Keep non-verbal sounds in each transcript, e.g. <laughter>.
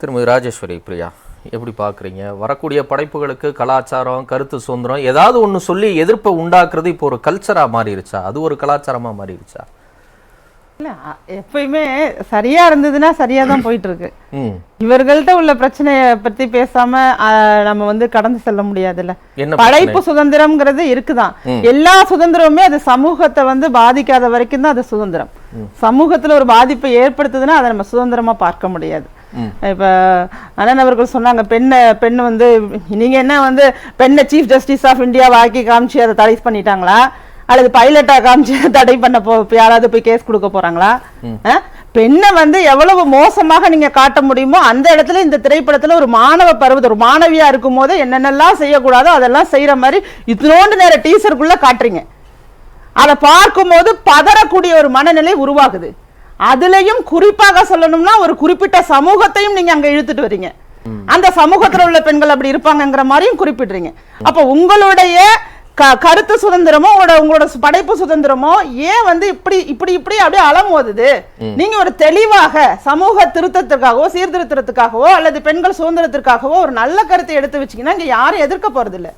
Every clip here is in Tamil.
திருமதி ராஜேஸ்வரி பிரியா எப்படி பார்க்குறீங்க? வரக்கூடிய படைப்புகளுக்கு கலாச்சாரம் கருத்து சுதந்திரம் ஏதாவது ஒன்று சொல்லி எதிர்ப்பை உண்டாக்குறது இப்போ ஒரு கல்ச்சராக மாறிடுச்சா அது ஒரு கலாச்சாரமாக மாறிடுச்சா இல்ல எப்பயுமே சரியா இருந்ததுன்னா சரியா தான் போயிட்டு இருக்கு ம். இவர்கள்ட்ட உள்ள பிரச்சனைய பத்தி பேசாம நம்ம வந்து கடந்து செல்ல முடியாதுல்ல. படைப்பு சுதந்திரம்ங்கிறது இருக்குதான். எல்லா சுதந்திரமுமே அது சமூகத்தை வந்து பாதிக்காத வரைக்கும் தான் அது சுதந்திரம். சமூகத்துல ஒரு பாதிப்பை ஏற்படுத்துதுன்னா அதை நம்ம சுதந்திரமா பார்க்க முடியாது. இப்போ அண்ணன் அவர்கள் சொன்னாங்க பெண்ணை பெண் வந்து நீங்க என்ன வந்து பெண்ணை சீஃப் ஜஸ்டிஸ் ஆஃப் இந்தியாவை ஆக்கி காமிச்சு அதை தடை பண்ணிட்டாங்களா? அல்லது பைலட்டா காமிச்சு தடை பண்ண போ யாராவது போய் கேஸ் கொடுக்க போறாங்களா? அஹ்? பெண்ணை வந்து எவ்வளவு மோசமாக நீங்க காட்ட முடியுமோ அந்த இடத்துல இந்த திரைப்படத்துல ஒரு மாணவ பருவத்தை ஒரு மாணவியா இருக்கும் போது என்னென்னலாம் செய்யக்கூடாதோ அதெல்லாம் செய்யற மாதிரி இத்தினோண்டு நேர டீசருக்குள்ள காட்டுறீங்க. அதை பார்க்கும்போது பதறக்கூடிய ஒரு மனநிலை உருவாகுது. அதுலயும் குறிப்பாக சொல்லணும்னா ஒரு குறிப்பிட்ட சமூகத்தையும் நீங்க அங்க இழுத்துட்டு வர்றீங்க அந்த சமூகத்துல உள்ள பெண்கள் அப்படி இருப்பாங்கங்கிற மாதிரியும் குறிப்பிடுறீங்க. அப்ப உங்களுடைய க- கருத்து சுதந்திரமோ உங்களோட உங்களோட படைப்பு சுதந்திரமோ ஏன் வந்து இப்படி இப்படி இப்படி அப்படியே அலமோதுது நீங்க ஒரு தெளிவாக சமூக திருத்தத்திற்காகவோ சீர்திருத்தத்துக்காகவோ அல்லது பெண்கள் சுதந்திரத்திற்காகவோ ஒரு நல்ல கருத்தை எடுத்து வச்சீங்கன்னா இங்க யாரும் எதிர்க்க போறது இல்ல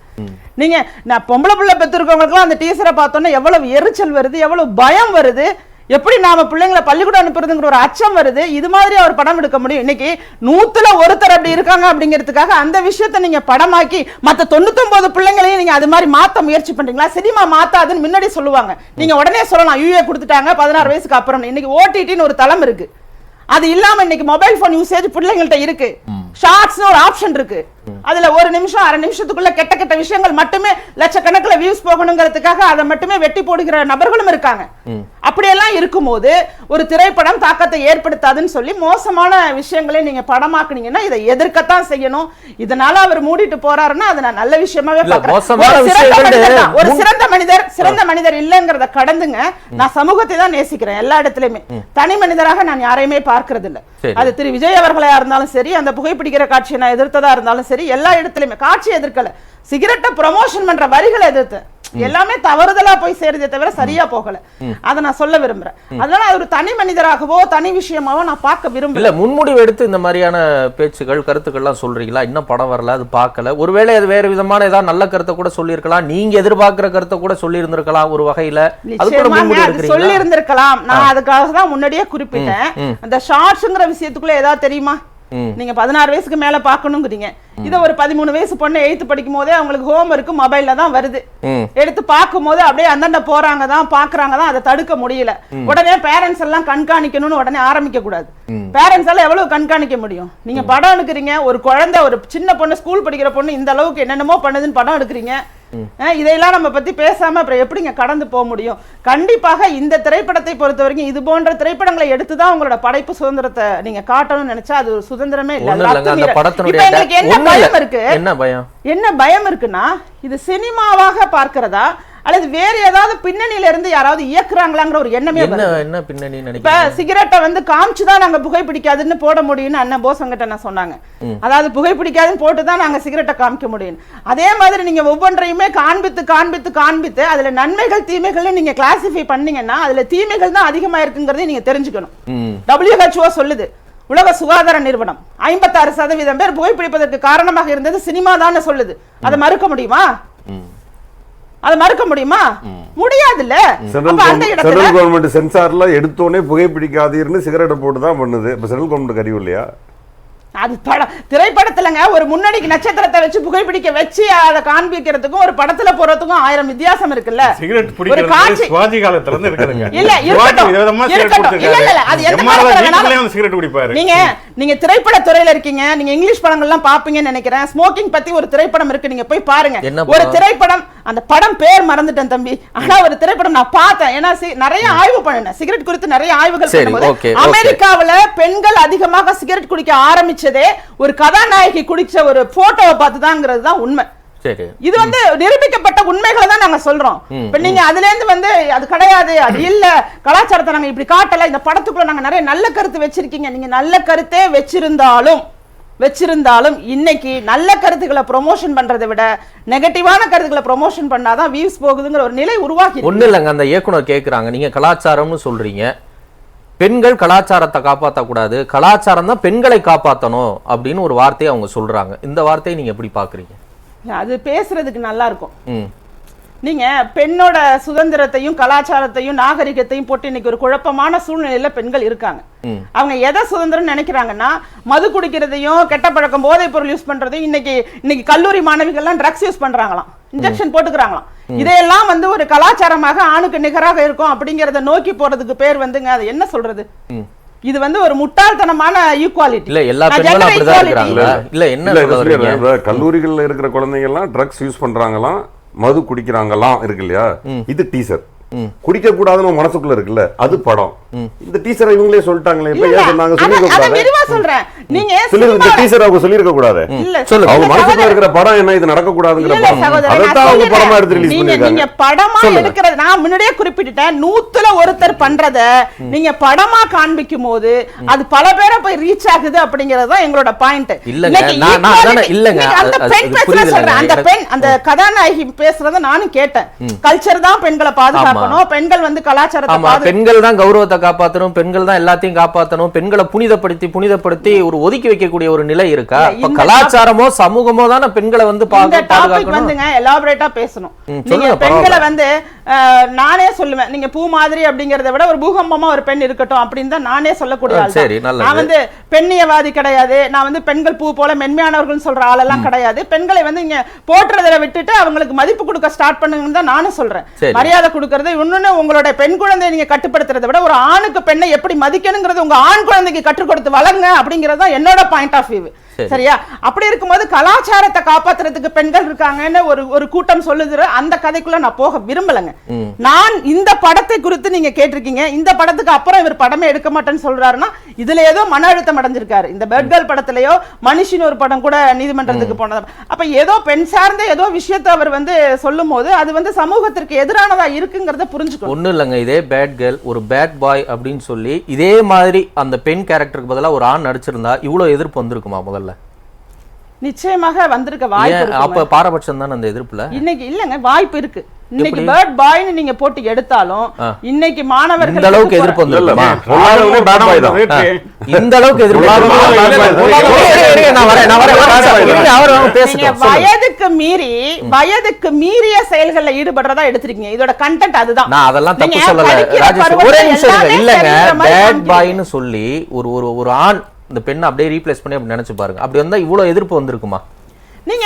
நீங்க நான் பொம்பளை பிள்ளை பெற்றிருக்கவங்களுக்குலாம் அந்த டீச்சரை பார்த்தோன்னே எவ்வளவு எரிச்சல் வருது எவ்வளவு பயம் வருது. எப்படி நாம பிள்ளைங்களை பள்ளிக்கூடம் அனுப்புறதுங்கிற ஒரு அச்சம் வருது? இது மாதிரி அவர் படம் எடுக்க முடியும். இன்னைக்கு நூத்துல ஒருத்தர் அப்படி இருக்காங்க அப்படிங்கிறதுக்காக அந்த விஷயத்த நீங்க படமாக்கி மத்த தொண்ணூத்தொன்பது பிள்ளைங்களையும் நீங்க அது மாதிரி மாத்த முயற்சி பண்றீங்களா? சினிமா மாத்தாதுன்னு முன்னாடி சொல்லுவாங்க. நீங்க உடனே சொல்லலாம் யூஏ கொடுத்துட்டாங்க பதினாறு வயசுக்கு அப்புறம் இன்னைக்கு ஓடிடின்னு ஒரு தளம் இருக்கு. அது இல்லாம இன்னைக்கு மொபைல் போன் யூசேஜ் பிள்ளைங்கள்ட்ட இருக்கு. ஷார்ட்ஸ்னு ஒரு ஆப்ஷன் இருக்கு. அதுல ஒரு நிமிஷம் அரை நிமிஷத்துக்குள்ள கெட்ட கெட்ட விஷயங்கள் மட்டுமே லட்சக்கணக்கில் வியூஸ் போகணுங்கிறதுக்காக அதை மட்டுமே வெட்டி போடுகிற நபர்களும் இருக்காங்க. அப்படியெல்லாம் இருக்கும்போது ஒரு திரைப்படம் தாக்கத்தை ஏற்படுத்தாதுன்னு சொல்லி மோசமான விஷயங்களை நீங்க படமாக்குனீங்கன்னா இதை எதிர்க்கத்தான் செய்யணும். இதனால அவர் மூடிட்டு போறாருன்னா அதை நான் நல்ல விஷயமாவே. மோசமான ஒரு சிறந்த மனிதர் சிறந்த மனிதர் சிறந்த மனிதர் இல்லைங்கிறத கடந்துங்க. நான் சமூகத்தை தான் நேசிக்கிறேன் எல்லா இடத்துலயுமே. தனி மனிதராக நான் யாரையுமே பார்க்கிறது இல்ல. அது திரு. விஜய் அவர்களா இருந்தாலும் சரி அந்த புகைப்பிடிக்கிற காட்சியை நான் எதிர்த்ததா இருந்தாலும் சரி எல்லா இடத்துலயுமே காட்சி எதிர்க்கல. சிகரெட்டை ப்ரமோஷன் பண்ற வரிகளை எதிர்த்தேன் எல்லாமே தவறுதலா போய் சேருதே தவிர சரியா போகல. அதை நான் சொல்ல விரும்புறேன். அதனால அது ஒரு தனி மனிதராகவோ தனி விஷயமாவோ நான் பார்க்க விரும்பல. முன்முடிவு எடுத்து இந்த மாதிரியான பேச்சுகள் கருத்துக்கள்லாம் சொல்றீங்களா? இன்னும் படம் வரல அது பார்க்கல. ஒருவேளை அது வேற விதமான ஏதாவது நல்ல கருத்தை கூட சொல்லியிருக்கலாம். நீங்க எதிர்பார்க்கிற கருத்தை கூட சொல்லி இருந்திருக்கலாம் ஒரு வகையில. அது சொல்லி இருந்திருக்கலாம் நான் அதுக்காக தான் முன்னாடியே குறிப்பிட்டேன். அந்த ஷார்ட்ஸ்ங்கிற விஷயத்துக்குள்ள ஏதாவது தெரியுமா. நீங்க பதினாறு வயசுக்கு மேல பாக்கணுங்கிறீங்க இத ஒரு பதிமூணு வயசு பொண்ணு எயித்து படிக்கும் போதே அவங்களுக்கு ஹோம் ஒர்க் மொபைல்ல தான் வருது. எடுத்து பார்க்கும் போது அப்படியே அந்தண்ட போறாங்க தான் பாக்குறாங்க தான் அதை தடுக்க முடியல. உடனே பேரண்ட்ஸ் எல்லாம் கண்காணிக்கணும்னு உடனே ஆரம்பிக்க கூடாது. பேரண்ட்ஸ் எல்லாம் எவ்வளவு கண்காணிக்க முடியும்? நீங்க படம் எடுக்கிறீங்க ஒரு குழந்தை ஒரு சின்ன பொண்ணு ஸ்கூல் படிக்கிற பொண்ணு இந்த அளவுக்கு என்னென்னமோ பண்ணுதுன்னு படம் எடுக்கிறீங்க. இதையெல்லாம் நம்ம பத்தி பேசாம அப்புறம் எப்படிங்க கடந்து போக முடியும்? கண்டிப்பாக இந்த திரைப்படத்தை பொறுத்த வரைக்கும் இது போன்ற திரைப்படங்களை எடுத்து தான் உங்களோட படைப்பு சுதந்திரத்தை நீங்க காட்டணும்னு நினைச்சா அது ஒரு சுதந்திரமே இல்ல. என்ன. பயம் இருக்கு? என்ன பயம்? என்ன பயம் இருக்குன்னா இது சினிமாவாக பார்க்கிறதா? அல்லது வேற ஏதாவது பின்னணியில இருந்து யாராவது இயக்குறாங்களாங்கிற ஒரு எண்ணமே என்ன பின்னணி இப்ப சிகரெட்டை வந்து காமிச்சு தான் நாங்க புகைப்பிடிக்காதுன்னு போட முடியும்னு அண்ணன் போசங்கிட்ட நான் சொன்னாங்க. அதாவது புகைப்பிடிக்காதுன்னு போட்டு தான் நாங்க சிகரெட்டை காமிக்க முடியும். அதே மாதிரி நீங்க ஒவ்வொன்றையுமே காண்பித்து காண்பித்து காண்பித்து அதுல நன்மைகள் தீமைகள்னு நீங்க கிளாசிஃபை பண்ணீங்கன்னா அதுல தீமைகள் தான் அதிகமா இருக்குங்கிறதையும் நீங்க தெரிஞ்சுக்கணும். WHO சொல்லுது. உலக சுகாதார நிறுவனம். ஐம்பத்தாறு சதவீதம் பேர் புகைப்பிடிப்பதற்கு காரணமாக இருந்தது சினிமா தான் சொல்லுது. அதை மறுக்க முடியுமா? அதை மறுக்க முடியுமா? முடியாதுல்ல. சென்ட்ரல் கவர்மெண்ட் சென்சார்ல எடுத்தோடனே புகைப்பிடிக்காதீர்னு சிகரெட்டை போட்டு தான் பண்ணுது. இப்ப சென்ட்ரல் கவர்மெண்ட் அறிவு இல்லையா? அது படம் திரைப்படத்துலங்க ஒரு முன்னணிக்கு நட்சத்திரத்தை வச்சு புகைப்பிடிக்க வச்சு அதை காண்பிக்கிறதுக்கும் ஒரு படத்துல போறதுக்கும் ஆயிரம் வித்தியாசம் இருக்குல்ல. சிகரெட் ஒரு பிடிக்கிறது காட்சி சிவாஜி காலத்துல இருந்து இருக்குதுங்க. இல்ல, சிவாஜி இருக்கட்டும். விதவிதமா சிகரெட் இருக்கட்டும். இல்ல, இல்ல, இல்ல, அது எந்த குடிச்சிருக்காரு எம்ஆர் காலத்துல வீட்டுலயே வேணாலும் வந்து சிகரெட் குடிப்பாரு. நீங்க நீங்க திரைப்பட துறையில இருக்கீங்க நீங்க இங்கிலீஷ் படங்கள்லாம் பாப்பீங்கன்னு நினைக்கிறேன். ஸ்மோக்கிங் பத்தி ஒரு திரைப்படம் இருக்கு நீங்க போய் பாருங்க. ஒரு படம்? திரைப்படம் அந்த படம் பேர் மறந்துட்டேன் தம்பி. ஆனா ஒரு திரைப்படம் நான் பார்த்தேன். ஏன்னா நிறைய ஆய்வு பண்ணினேன் சிகரெட் குறித்து நிறைய ஆய்வுகள் பண்ணும்போது. அமெரிக்காவுல பெண்கள் அதிகமாக சிகரெட் குடிக்க ஆரம்பிச்சதே ஒரு கதாநாயகி குடிச்ச ஒரு போட்டோவை பார்த்துதாங்கிறது தான் உண்மை. சரி. இது வந்து நிரூபிக்கப்பட்ட உண்மைகளை தான் நாங்க சொல்றோம். இப்ப நீங்க அதுல இருந்து வந்து அது கிடையாது அது இல்ல கலாச்சாரத்தை நாங்க இப்படி காட்டல இந்த படத்துக்குள்ள நாங்க நிறைய நல்ல கருத்து வச்சிருக்கீங்க. நீங்க நல்ல கருத்தே வச்சிருந்தாலும் வச்சிருந்தாலும் இன்னைக்கு நல்ல கருத்துக்களை ப்ரொமோஷன் பண்றதை விட நெகட்டிவான கருத்துக்களை ப்ரொமோஷன் பண்ணாதான் வியூஸ் போகுதுங்கிற ஒரு நிலை உருவாக்கி ஒண்ணு இல்லைங்க அந்த இயக்குனர் கேக்குறாங்க. நீங்க கலாச்சாரம்னு சொல்றீங்க. பெண்கள் கலாச்சாரத்தை காப்பாற்றக்கூடாது கலாச்சாரம் தான் பெண்களை காப்பாற்றணும் அப்படின்னு ஒரு வார்த்தையை அவங்க சொல்றாங்க. இந்த வார்த்தையை நீங்க எப்படி பாக்குறீங்க? அது பேசுறதுக்கு நல்லா இருக்கும். நீங்க பெண்ணோட சுதந்திரத்தையும் கலாச்சாரத்தையும் நாகரிகத்தையும் போட்டு இன்னைக்கு ஒரு குழப்பமான சூழ்நிலையில பெண்கள் இருக்காங்க. அவங்க எதை சுதந்திரம் நினைக்கிறாங்கன்னா மது குடிக்கிறதையும் கெட்ட பழக்கம் போதைப் பொருள் யூஸ் பண்றதையும் இன்னைக்கு இன்னைக்கு கல்லூரி மாணவிகள்லாம் ட்ரக்ஸ் யூஸ் பண்றாங்களாம். இன்ஜெக்ஷன் போட்டுக்கிறாங்களாம். இதையெல்லாம் வந்து ஒரு கலாச்சாரமாக ஆணுக்கு நிகராக இருக்கும் அப்படிங்கறத நோக்கி போறதுக்கு பேர் வந்துங்க. அது என்ன சொல்றது. இது வந்து ஒரு முட்டாள்தனமான ஈக்குவாலிட்டி இல்ல எல்லா பெண்களும் அப்படிதான் இருக்கிறாங்களா? இல்ல என்ன கல்லூரிகள்ல இருக்கிற குழந்தைங்க எல்லாம் ட்ரக்ஸ் யூஸ் பண்றாங்களாம். மது குடிக்கிறாங்களாம் இருக்கு இல்லையா? இது டீசர். குடிக்க கூடாதுன்னு மனசுக்குள்ள இருக்குல்ல அது படம். இந்த டீசரை இவங்களே சொல்லிட்டாங்களே இப்ப ஏன் சொன்னாங்க? சொல்லிருக்க அத கூடாது? இந்த டீசர் அவங்க சொல்லிருக்க கூடாது. அவங்க மனசுக்குள்ள. இருக்கிற படம் என்ன? இது நடக்க கூடாதுங்கிற படம். அதைத்தான் அவங்க. படமா எடுத்து ரிலீஸ் பண்ணிருக்காங்க நீங்க படமா. எடுக்கிறது நான் முன்னாடியே குறிப்பிட்டுட்டேன். நூத்துல ஒருத்தர் பண்றத நீங்க படமா காண்பிக்கும் போது அது பல பேரை போய் ரீச் ஆகுது அப்படிங்கறது தான் எங்களோட பாயிண்ட் இல்லங்க, அதானே- இல்லங்க, அந்த பெண். சொல்றேன். அந்த பெண் அந்த கதாநாயகி பேசுறத நானும் கேட்டேன். கல்ச்சர் தான் பெண்களை பாதுகாக்கணும் பெண்கள் வந்து கலாச்சாரத்தை பெண்கள் தான் கௌரவத்தை காப்பாத்தணும். பெண்கள் தான் எல்லாத்தையும் காப்பாத்தணும். பெண்களை புனிதப்படுத்தி புனிதப்படுத்தி ஒரு ஒதுக்கி வைக்கக்கூடிய ஒரு நிலை இருக்கா? கலாச்சாரமோ சமூகமோ தானே பெண்களை வந்து டாபிக் வந்துங்க எலாபரேட்டா பேசணும். நீங்க பெண்களை. வந்து நானே சொல்லுவேன். நீங்க பூ மாதிரி அப்படிங்கறத விட ஒரு பூகம்பமா ஒரு பெண் இருக்கட்டும் அப்படின்னு தான் நானே சொல்லக்கூடிய சரி. நான் வந்து பெண்ணியவாதி கிடையாது. நான் வந்து பெண்கள் பூ போல மென்மையானவர்கள் சொல்ற ஆளெல்லாம் கிடையாது. பெண்களை வந்து இங்க போற்றுறதை விட்டுட்டு அவங்களுக்கு மதிப்பு கொடுக்க ஸ்டார்ட் பண்ணுங்கன்னு தான் நானும் சொல்றேன். மரியாதை கொடுக்கறது இன்னொன்று உங்களோட பெண் குழந்தையை நீங்க கட்டுப்படுத்துறதை விட ஒரு ஆணுக்கு பெண்ணை எப்படி மதிக்கணுங்கிறது உங்க ஆண் குழந்தைக்கு கற்றுக் கொடுத்து வளருங்க அப்படிங்கிறது தான் என்னோட பாயிண்ட் ஆஃப் வியூ சரியா? அப்படி இருக்கும்போது கலாச்சாரத்தை காப்பாத்துறதுக்கு பெண்கள் இருக்காங்கன்னு ஒரு ஒரு கூட்டம் சொல்லுது அந்த கதைக்குள்ள நான் போக விரும்பலங்க. நான் இந்த படத்தை குறித்து நீங்க கேட்டிருக்கீங்க. இந்த படத்துக்கு அப்புறம் இவர் படமே எடுக்க மாட்டேன்னு சொல்றாருன்னா இதுல ஏதோ மன அழுத்தம் அடைஞ்சிருக்காரு. இந்த பெட்கள் படத்திலேயோ மனுஷின் ஒரு படம் கூட நீதிமன்றத்துக்கு போனது. அப்ப ஏதோ பெண் சார்ந்த ஏதோ விஷயத்தை அவர் வந்து சொல்லும் போது அது வந்து சமூகத்திற்கு எதிரானதா இருக்குங்கிறத புரிஞ்சுக்கணும். ஒண்ணும் இல்லைங்க. இதே பேட் கேர்ள் ஒரு பேட் பாய் அப்படின்னு சொல்லி இதே மாதிரி அந்த பெண் கேரக்டருக்கு பதிலா ஒரு ஆண் நடிச்சிருந்தா இவ்வளவு எதிர்ப்பு வந்திருக்குமா முதல்ல? நிச்சயமாக வந்திருக்க வாய்ப்பு. அப்ப பாரபட்சம் தானே அந்த எதிர்ப்புல? இன்னைக்கு இல்லங்க வாய்ப்பு இருக்கு. இன்னைக்கு? பேர்ட் பாய்னு நீங்க போட்டு எடுத்தாலும். இன்னைக்கு மாணவர்கள் இந்த அளவுக்கு எதிர்ப்பு. ஆ, இந்த அளவுக்கு எதிர்ப்பு. வயதுக்கு மீறி வயதுக்கு மீறிய செயல்கள்ல ஈடுபடுறதா எடுத்திருக்கீங்க. இதோட கண்டென்ட் அதுதான். நான் அதெல்லாம் தப்பு சொல்லல. ராஜேஷ் ஒரே நிமிஷம் இல்லங்க பேட். பாய்னு சொல்லி ஒரு ஒரு ஒரு ஆண் இந்த பெண்ணை அப்படியே ரீப்ளேஸ் பண்ணி அப்படி நினச்சி பாருங்க. அப்படி வந்தா இவ்வளவு எதிர்ப்பு வந்திருக்குமா? நீங்க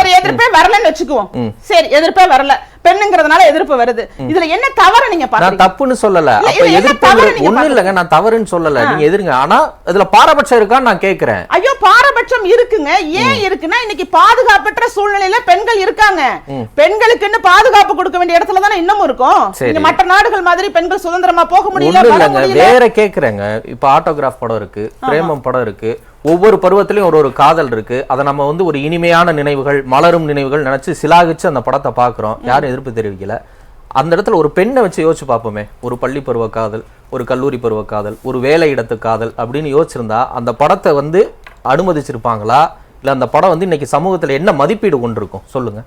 சரி எதிர்ப்பே வரலன்னு வச்சுக்குவோம். சரி எதிர்ப்பே வரல. பெண்ணுங்கிறதுனால எதிர்ப்பு வருது. இதுல என்ன தவறு நீங்க நான் தப்புன்னு சொல்லல. அப்ப எதிர்ப்பு பாக்குறீங்க? இல்லங்க நான் தவறுன்னு சொல்லல. நீங்க எதிருங்க ஆனா இதுல பாரபட்சம் இருக்கான்னு நான் கேக்குறேன். ஐயோ பாரபட்சம் இருக்குங்க. ஏன் இருக்குன்னா இன்னைக்கு பாதுகாப்பற்ற சூழ்நிலையில பெண்கள் இருக்காங்க. பெண்களுக்குன்னு பாதுகாப்பு கொடுக்க வேண்டிய இடத்துல தானே இன்னமும் இருக்கும். மற்ற நாடுகள் மாதிரி பெண்கள் சுதந்திரமா போக முடியல வேற கேக்குறேங்க. இப்ப ஆட்டோகிராஃப் படம் இருக்கு பிரேமம் படம் இருக்கு. ஒவ்வொரு பருவத்திலயும் ஒரு ஒரு காதல் இருக்கு. அதை நம்ம வந்து ஒரு இனிமையான நினைவுகள் மலரும் நினைவுகள் நினைச்சு சிலாகிச்சு அந்த படத்தை பாக்குறோம் யாரும் எதிர்ப்பு தெரிவிக்கல. அந்த இடத்துல ஒரு பெண்ணை வச்சு யோசிச்சு பார்ப்போமே. ஒரு பள்ளி பருவ காதல் ஒரு கல்லூரி பருவ காதல் ஒரு வேலை இடத்து காதல் அப்படின்னு யோசிச்சிருந்தா அந்த படத்தை வந்து அனுமதிச்சிருப்பாங்களா? இல்ல அந்த படம் வந்து இன்னைக்கு சமூகத்துல என்ன மதிப்பீடு கொண்டிருக்கும்? சொல்லுங்க.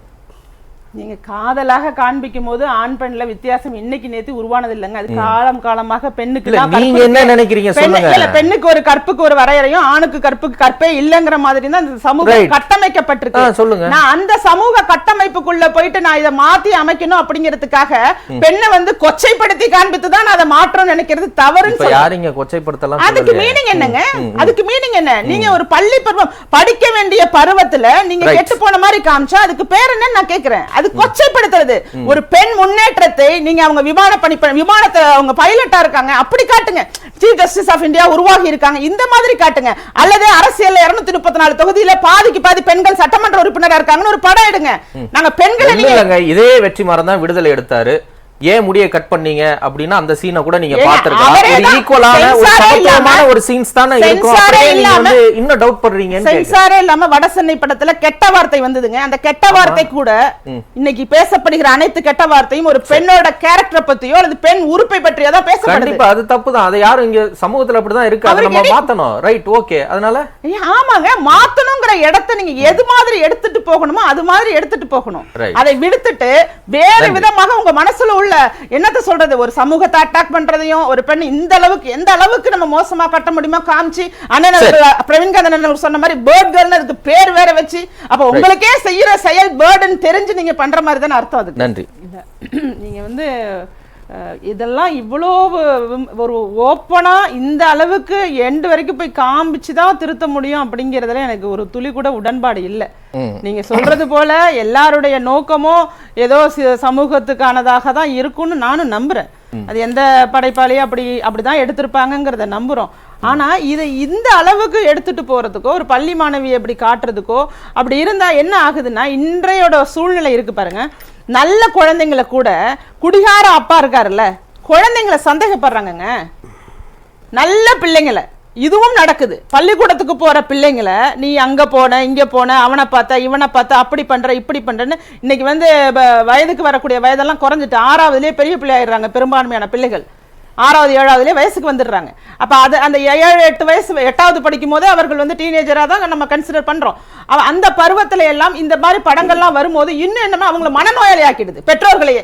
நீங்க காதலாக காண்பிக்கும் போது ஆண் பெண்ல வித்தியாசம் இன்னைக்கு நேத்து உருவானது இல்லைங்க அது காலம் காலமாக பெண்ணுக்கு நீங்க என்ன. நினைக்கிறீங்க சொல்லுங்க. பெண்ணுக்கு ஒரு கற்புக்கு ஒரு வரையறையும் ஆணுக்கு கற்புக்கு கற்பே இல்லங்கிற மாதிரி தான் இந்த சமூகம். கட்டமைக்கப்பட்டிருக்கு சொல்லுங்க. நான் அந்த சமூக கட்டமைப்புக்குள்ள போயிட்டு நான் இதை மாத்தி அமைக்கணும் அப்படிங்கிறதுக்காக பெண்ணை வந்து கொச்சைப்படுத்தி காண்பித்து தான் நான் அதை மாற்றணும்னு நினைக்கிறது தவறுன்னு யாரிங்க கொச்சைப்படுத்தலாம் அதுக்கு. மீனிங் என்னங்க அதுக்கு மீனிங் என்ன நீங்க ஒரு பள்ளி பருவம் படிக்க வேண்டிய பருவத்துல நீங்க. கெட்டு போன மாதிரி காமிச்சா அதுக்கு பேர் என்னன்னு நான் கேக்குறேன் அது கொச்சைப்படுத்துறது. ஒரு பெண் முன்னேற்றத்தை நீங்க அவங்க விமான பணி விமானத்தை அவங்க பைலட்டா இருக்காங்க அப்படி காட்டுங்க. சீஃப் ஜஸ்டிஸ் ஆஃப் இந்தியா உருவாகி இருக்காங்க இந்த மாதிரி காட்டுங்க. அல்லது அரசியல்ல இருநூத்தி முப்பத்தி நாலு தொகுதியில பாதிக்கு பாதி பெண்கள் சட்டமன்ற உறுப்பினரா இருக்காங்கன்னு ஒரு படம் எடுங்க. நாங்க பெண்களை இதே வெற்றி மரம் தான் விடுதலை எடுத்தாரு. ஏன் முடிய கட் பண்ணீங்க அப்படின்னா அந்த சீனை கூட நீங்க பாத்துருக்கலாம் ஈக்குவலான ஒரு இல்லாம- ஒரு சீன்ஸ் தானே இருக்கும். நீங்க வந்து இன்னும் டவுட் கேக்குறேன். சென்சாரே இல்லாம வட சென்னை படத்துல கெட்ட வார்த்தை வந்ததுங்க. அந்த கெட்ட வார்த்தை கூட இன்னைக்கு பேசப்படுகிற அனைத்து கெட்ட வார்த்தையும் ஒரு பெண்ணோட கேரக்டரை பத்தியோ அல்லது பெண் உறுப்பை பற்றியோ தான் பேசப்படுது. கண்டிப்பா அது தப்பு தான் அதை யாரும் இங்க சமூகத்துல அப்படிதான் இருக்கு. அதை நம்ம மாத்தணும். ரைட் ஓகே அதனால? ஆமாங்க. மாத்தணுங்கிற இடத்தை நீங்க எது மாதிரி எடுத்துட்டு போகணுமோ அது மாதிரி எடுத்துட்டு போகணும். அதை விடுத்துட்டு வேறு விதமாக உங்க மனசுல உள்ள என்னத்த சொல்றது? ஒரு சமூகத்தை அட்டாக் பண்றதையும் ஒரு பெண் இந்த அளவுக்கு எந்த அளவுக்கு நம்ம மோசமா கட்ட முடியுமா காமிச்சு அண்ணன் பிரவீன்காந்த் அண்ணன் சொன்ன மாதிரி பேர்ட் கேர்ள்னு அதுக்கு பேர் வேற வச்சு அப்ப உங்களுக்கே செய்யற செயல் பேர்டுன்னு தெரிஞ்சு நீங்க பண்ற மாதிரி தானே அர்த்தம் அதுக்கு. நன்றி. <clears throat> நீங்க வந்து இதெல்லாம் இவ்வளோ ஒரு ஓப்பனா இந்த அளவுக்கு எண்டு வரைக்கும் போய் காமிச்சு தான் திருத்த முடியும் அப்படிங்கிறதுல எனக்கு ஒரு துளி கூட உடன்பாடு இல்லை. நீங்க சொல்றது போல எல்லாருடைய நோக்கமும் ஏதோ சமூகத்துக்கானதாக தான் இருக்கும்னு நானும் நம்புறேன். அது எந்த படைப்பாளியும் அப்படி அப்படிதான் எடுத்திருப்பாங்கங்கிறத நம்புறோம். ஆனா இதை இந்த அளவுக்கு எடுத்துட்டு போறதுக்கோ ஒரு பள்ளி மாணவியை அப்படி காட்டுறதுக்கோ அப்படி இருந்தா என்ன ஆகுதுன்னா இன்றையோட சூழ்நிலை இருக்கு பாருங்க. நல்ல குழந்தைங்களை கூட குடிகார அப்பா இருக்காருல்ல குழந்தைங்களை சந்தேகப்படுறாங்கங்க. நல்ல பிள்ளைங்களை. இதுவும் நடக்குது. பள்ளிக்கூடத்துக்கு போகிற பிள்ளைங்களை நீ அங்கே போன இங்கே போன அவனை பார்த்த இவனை பார்த்த அப்படி பண்ணுற இப்படி பண்ணுறன்னு இன்றைக்கி வந்து வ- வயதுக்கு வரக்கூடிய வயதெல்லாம் குறைஞ்சிட்டு ஆறாவதுலேயே பெரிய பிள்ளை ஆயிடுறாங்க பெரும்பான்மையான பிள்ளைகள். ஆறாவது ஏழாவதுலேயே வயசுக்கு வந்துடுறாங்க. அப்ப அது அந்த ஏழு எட்டு வயசு எட்டாவது படிக்கும் போது அவர்கள் வந்து டீனேஜரா தான் நம்ம கன்சிடர் பண்றோம். அவ- அந்த பருவத்துல எல்லாம் இந்த மாதிரி படங்கள்லாம் வரும்போது இன்னும் என்னன்னா அவங்கள மனநோயாளி ஆக்கிடுது பெற்றோர்களையே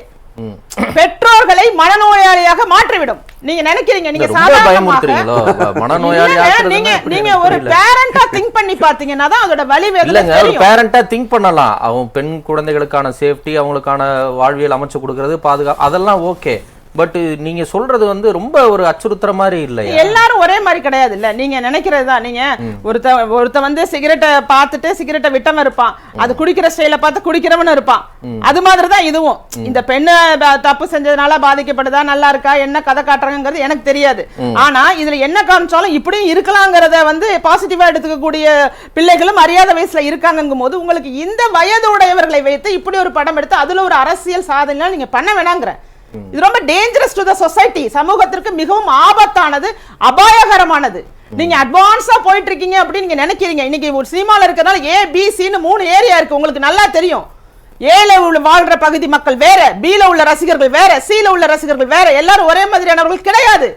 பெற்றோர்களை மனநோயாளியாக மாற்றிவிடும். நீங்க நினைக்கிறீங்க நீங்க நீங்க நீங்க ஒரு. பேரண்டா திங்க் பண்ணி பாத்தீங்கன்னா தான் அதோட வேதனை இல்லைங்க ஒரு பேரண்டா திங்க் பண்ணலாம். அவன் பெண் குழந்தைகளுக்கான சேஃப்டி அவங்களுக்கான வாழ்வியல் அமைச்சு கொடுக்கறது பாதுகா அதெல்லாம் ஓகே பட் நீங்க சொல்றது வந்து ரொம்ப ஒரு அச்சுறுத்துற மாதிரி இல்லையா? எல்லாரும் ஒரே மாதிரி கிடையாது இல்ல. நீங்க நினைக்கிறது தான் நீங்க ஒருத்த ஒருத்த வந்து சிகரெட்டை பார்த்துட்டு சிகரெட்டை விட்டவன் இருப்பான். அது குடிக்கிற ஸ்டைல பார்த்து குடிக்கிறவன் இருப்பான். அது மாதிரி தான் இதுவும் இந்த பெண்ணு தப்பு செஞ்சதுனால பாதிக்கப்படுதா நல்லா இருக்கா என்ன கதை காட்டுறாங்கிறது எனக்கு தெரியாது. ஆனா இதுல என்ன காமிச்சாலும் இப்படியும் இருக்கலாங்கிறத வந்து பாசிட்டிவா எடுத்துக்கக்கூடிய பிள்ளைகளும் அறியாத வயசுல இருக்காங்கங்கும் போது உங்களுக்கு இந்த வயது உடையவர்களை வைத்து இப்படி ஒரு படம் எடுத்து அதுல ஒரு அரசியல் சாதனை நீங்க பண்ண வேணாங்கிற. இது ரொம்ப டேஞ்சரஸ் டு த சொசைட்டி சமூகத்திற்கு மிகவும் ஆபத்தானது அபாயகரமானது. நீங்க அட்வான்ஸா போயிட்டு இருக்கீங்க அப்படின்னு நீங்க நினைக்கிறீங்க இன்னைக்கு ஒரு சினிமால இருக்கறனால ஏ பி சின்னு மூணு ஏரியா இருக்கு. உங்களுக்கு நல்லா தெரியும். ஏல உள்ள வாழ்ற பகுதி மக்கள் வேற பில உள்ள ரசிகர்கள் வேற சில உள்ள ரசிகர்கள் வேற. எல்லாரும் ஒரே மாதிரியானவர்கள் கிடையாது.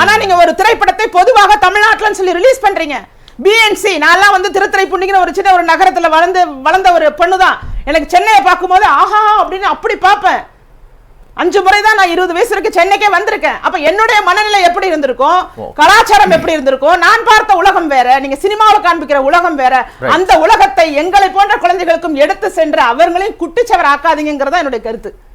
ஆனா நீங்க ஒரு திரைப்படத்தை பொதுவாக தமிழ்நாட்டுல சொல்லி ரிலீஸ் பண்றீங்க. பிஎன்சி நான்லாம் வந்து திருத்துறைப்பூண்டிங்கிற ஒரு சின்ன ஒரு நகரத்துல வளர்ந்து வளர்ந்த ஒரு பொண்ணு தான் எனக்கு சென்னையை பார்க்கும்போது ஆஹா அப்படின்னு அப்படி பார்ப்பேன். அஞ்சு முறை தான் நான் இருபது வயசு வரைக்கும் சென்னைக்கே வந்திருக்கேன். அப்ப என்னுடைய மனநிலை எப்படி இருந்திருக்கும் கலாச்சாரம் எப்படி இருந்திருக்கும் நான் பார்த்த உலகம் வேற நீங்க சினிமாவில் காண்பிக்கிற உலகம் வேற அந்த உலகத்தை எங்களை போன்ற குழந்தைகளுக்கும் எடுத்து சென்று அவர்களையும் குட்டிச்சவர் ஆக்காதீங்கிறதா என்னுடைய கருத்து.